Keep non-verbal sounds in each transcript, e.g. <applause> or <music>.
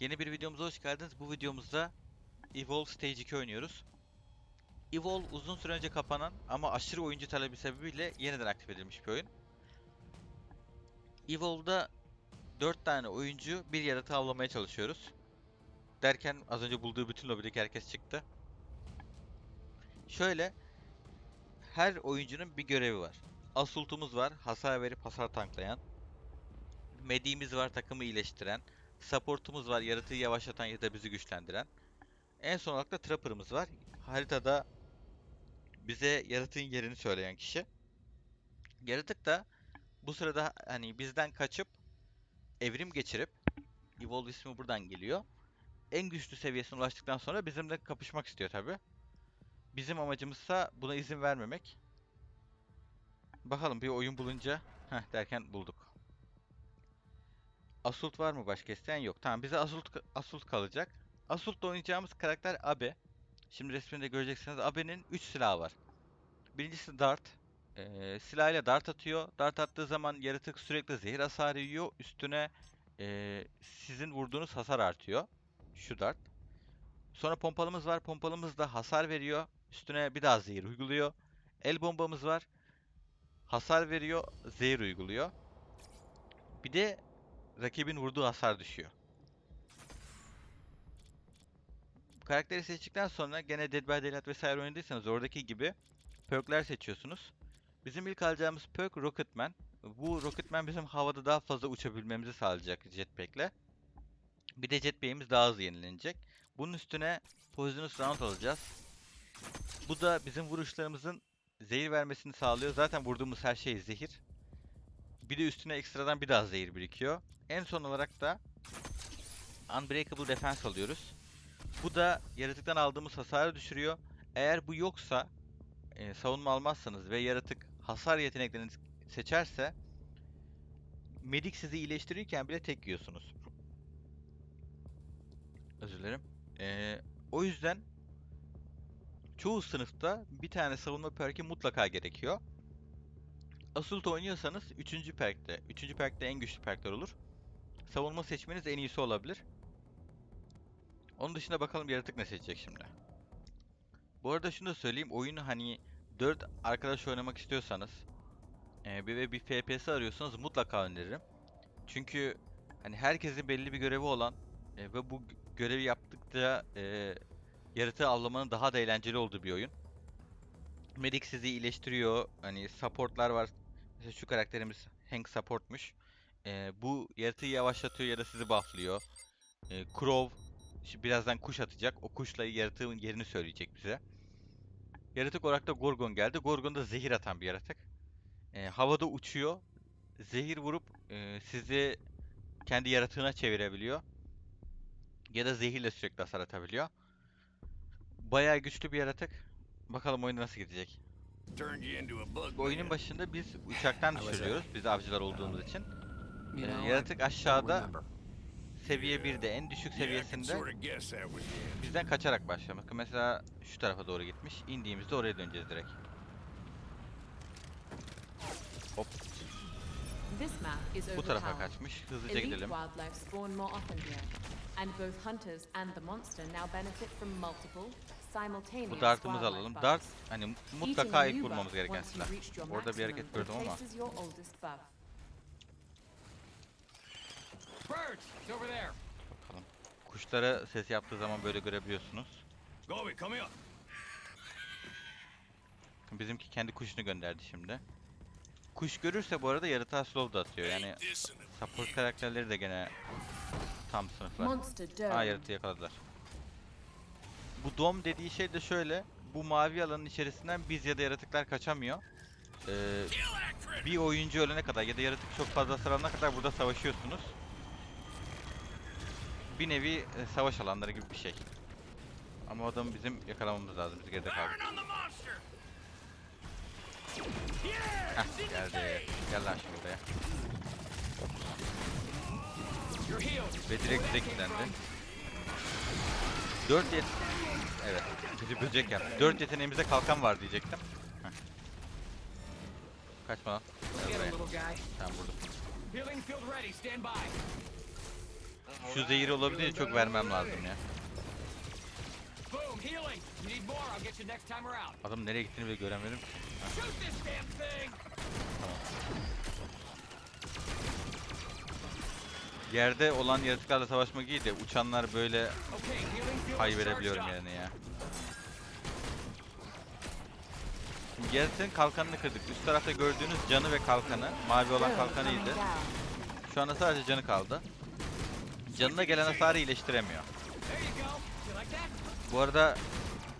Yeni bir videomuza hoş geldiniz. Bu videomuzda Evolve Stage 2 oynuyoruz. Evolve uzun süre önce kapanan ama aşırı oyuncu talebi sebebiyle yeniden aktif edilmiş bir oyun. Evolve'da 4 tane oyuncu bir yaratığı avlamaya çalışıyoruz. Derken az önce bulduğu bütün lobideki herkes çıktı. Şöyle her oyuncunun bir görevi var. Asultumuz var, hasar verip hasar tanklayan. Medi'miz var, takımı iyileştiren. Supportumuz var, yaratığı yavaşlatan ya da bizi güçlendiren. En son olarak da Trapper'ımız var. Haritada bize yaratığın yerini söyleyen kişi. Yaratık da bu sırada hani bizden kaçıp evrim geçirip Evolve ismi buradan geliyor. En güçlü seviyesine ulaştıktan sonra bizimle kapışmak istiyor tabi. Bizim amacımızsa buna izin vermemek. Bakalım bir oyun bulunca heh derken bulduk. Asult var mı başka isteyen? Yok. Tamam bize Asult, Asult kalacak. Asult'ta oynayacağımız karakter Abe. Şimdi resminde göreceksiniz. Abe'nin 3 silahı var. Birincisi Dart. Ee, silahıyla Dart atıyor. Dart attığı zaman yaratık sürekli zehir hasarı yiyor. Üstüne ee, sizin vurduğunuz hasar artıyor. Şu Dart. Sonra pompalımız var. Pompalımız da hasar veriyor. Üstüne bir daha zehir uyguluyor. El bombamız var. Hasar veriyor, zehir uyguluyor. Bir de rakibin vurduğu hasar düşüyor. Karakteri seçtikten sonra gene Dead by Daylight vesaire oynadıysanız oradaki gibi perkler seçiyorsunuz. Bizim ilk alacağımız perk Rocketman. Bu Rocketman bizim havada daha fazla uçabilmemizi sağlayacak jetpack'le. Bir de jetpack'imiz daha hızlı yenilenecek. Bunun üstüne Poisonous Round alacağız. Bu da bizim vuruşlarımızın zehir vermesini sağlıyor. Zaten vurduğumuz her şey zehir. Bir de üstüne ekstradan bir daha zehir birikiyor. En son olarak da Unbreakable Defense alıyoruz. Bu da yaratıktan aldığımız hasarı düşürüyor. Eğer bu yoksa e, savunma almazsanız ve yaratık hasar yeteneklerini seçerse Medic sizi iyileştirirken bile tek yiyorsunuz. Özür dilerim. E, o yüzden çoğu sınıfta bir tane savunma perk'i mutlaka gerekiyor. Assault oynuyorsanız 3. perk'te, 3. perk'te en güçlü perk'ler olur. Savunma seçmeniz en iyisi olabilir. Onun dışında bakalım yaratık ne seçecek şimdi. Bu arada şunu da söyleyeyim, oyunu hani 4 arkadaş oynamak istiyorsanız e, bir ve bir FPS arıyorsanız mutlaka öneririm. Çünkü hani herkesin belli bir görevi olan e, ve bu görevi yaptıkça e, yaratığı avlamanın daha da eğlenceli olduğu bir oyun. Medic sizi iyileştiriyor. Hani supportlar var. Mesela şu karakterimiz Hank supportmuş. Ee, bu yaratığı yavaşlatıyor ya da sizi bufflıyor. Ee, Crow birazdan kuş atacak. O kuşla yaratığın yerini söyleyecek bize. Yaratık olarak da Gorgon geldi. Gorgon da zehir atan bir yaratık. Ee, havada uçuyor. Zehir vurup e, sizi kendi yaratığına çevirebiliyor. Ya da zehirle sürekli hasar atabiliyor. Bayağı güçlü bir yaratık. Bakalım oyun nasıl gidecek. Turned you into a bug. Bu oyunun başında biz uçaktan <laughs> düşürüyoruz. Biz avcılar olduğumuz için. Ee, yaratık aşağıda seviye 1'de en düşük seviyesinde bizden kaçarak. Bakın mesela şu tarafa doğru gitmiş. İndiğimizde oraya döneceğiz direkt. Hop bu tarafa kaçmış. Hızlıca gidelim. and both hunters and the monster now benefit from multiple, Bu dartımızı alalım. Dart hani mutlaka ilk vurmamız gereken silah. Orada bir hareket gördüm ama. Bakalım. Kuşlara ses yaptığı zaman böyle görebiliyorsunuz. Bizimki kendi kuşunu gönderdi şimdi. Kuş görürse bu arada yaratığa slow da atıyor. Yani support karakterleri de gene tam sınıflar. Aa yaratığı yakaladılar. Bu dom dediği şey de şöyle. Bu mavi alanın içerisinden biz ya da yaratıklar kaçamıyor. Ee, bir oyuncu ölene kadar ya da yaratık çok fazla sarılana kadar burada savaşıyorsunuz. Bir nevi e, savaş alanları gibi bir şey. Ama adamı bizim yakalamamız lazım. Biz geride kaldık. Heh geldi. Gel lan şimdi buraya. Ve direkt bize kilitlendi. 4 yet... Evet. Bizi böcek yaptı. 4 yeteneğimizde kalkan var diyecektim. Heh. Kaçma lan. Tamam. Stand by. Şu zehir olabilir çok vermem lazım ya. Adam nereye gittiğini bile göremedim. Thing! Yerde olan yaratıklarla savaşmak iyi de uçanlar böyle up. yani ya. Şimdi yaratığın kalkanını kırdık. Üst tarafta gördüğünüz canı ve kalkanı, mavi olan Boom kalkanı coming iyiydi. down. Şu anda sadece canı kaldı. Canına gelen hasarı iyileştiremiyor. Bu arada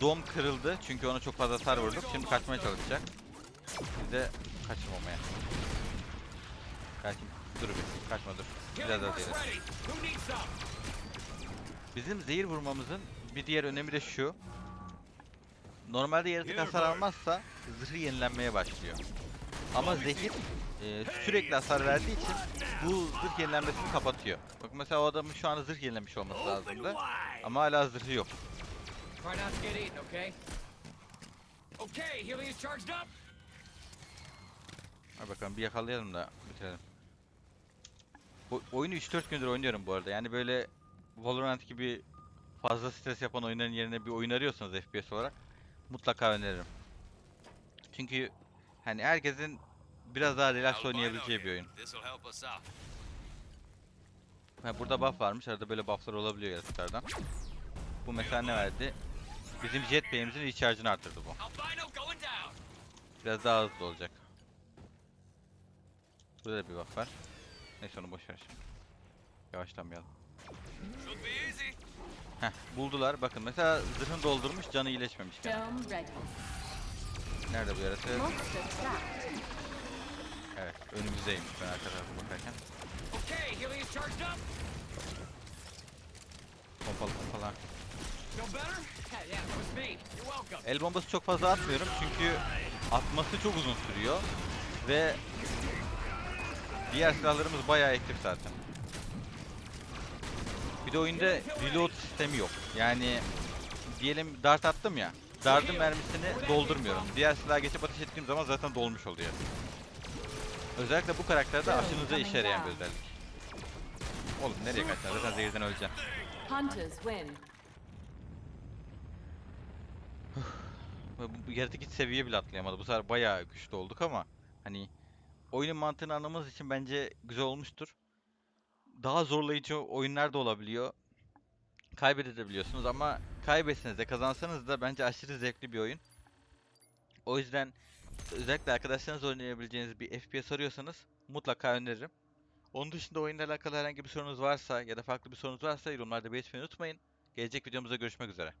dom kırıldı çünkü ona çok fazla hasar vurduk. Şimdi kaçmaya çalışacak. Biz de kaçırmamaya. Belki dur bir kaçma dur. Biraz daha zehir. Bizim zehir vurmamızın bir diğer önemi de şu. Normalde yaratık hasar almazsa zırhı yenilenmeye başlıyor. Ama zehir e, sürekli hasar verdiği için bu zırh yenilenmesini kapatıyor. Bak mesela o adamın şu an zırh yenilemiş olması lazımdı. Ama hala zırhı yok. Hadi bakalım bir yakalayalım da bitirelim. Bu oyunu 3-4 gündür oynuyorum bu arada. Yani böyle Valorant gibi fazla stres yapan oyunların yerine bir oyun arıyorsanız FPS olarak mutlaka öneririm. Çünkü hani herkesin biraz daha relax oynayabileceği bir oyun. Ha, burada buff varmış. Arada böyle bufflar olabiliyor yaratıklardan. Bu mesela ne verdi? Bizim jetpack'imizin recharge'ını arttırdı bu. Biraz daha hızlı olacak. Burada da bir buff var. Neyse onu boş ver şimdi. Yavaşlamayalım. Heh buldular. Bakın mesela zırhını doldurmuş canı iyileşmemiş gene. Nerede bu trapped. Evet önümüzdeymiş ben arka tarafa bakarken. Okay, charged up. Pompalı pompalı. Feel better? Yeah, yeah, that was me. You're welcome. El bombası çok fazla atmıyorum çünkü atması çok uzun sürüyor. Ve diğer silahlarımız bayağı aktif zaten. Bir de oyunda reload sistemi yok. Yani diyelim dart attım ya. Dartın mermisini doldurmuyorum. Diğer silaha geçip ateş ettiğim zaman zaten dolmuş oluyor. Özellikle bu karakterde aşınıza işe yarayan bir özellik. Oğlum nereye kaçacaksın? Zaten zehirden öleceksin. Hunters win. Yaratık hiç seviye bile atlayamadı. Bu sefer bayağı güçlü olduk ama hani oyunun mantığını anlamanız için bence güzel olmuştur. Daha zorlayıcı oyunlar da olabiliyor. Kaybedebiliyorsunuz ama kaybetseniz de kazansanız da bence aşırı zevkli bir oyun. O yüzden özellikle arkadaşlarınızla oynayabileceğiniz bir FPS arıyorsanız mutlaka öneririm. Onun dışında oyunla alakalı herhangi bir sorunuz varsa ya da farklı bir sorunuz varsa yorumlarda belirtmeyi unutmayın. Gelecek videomuzda görüşmek üzere.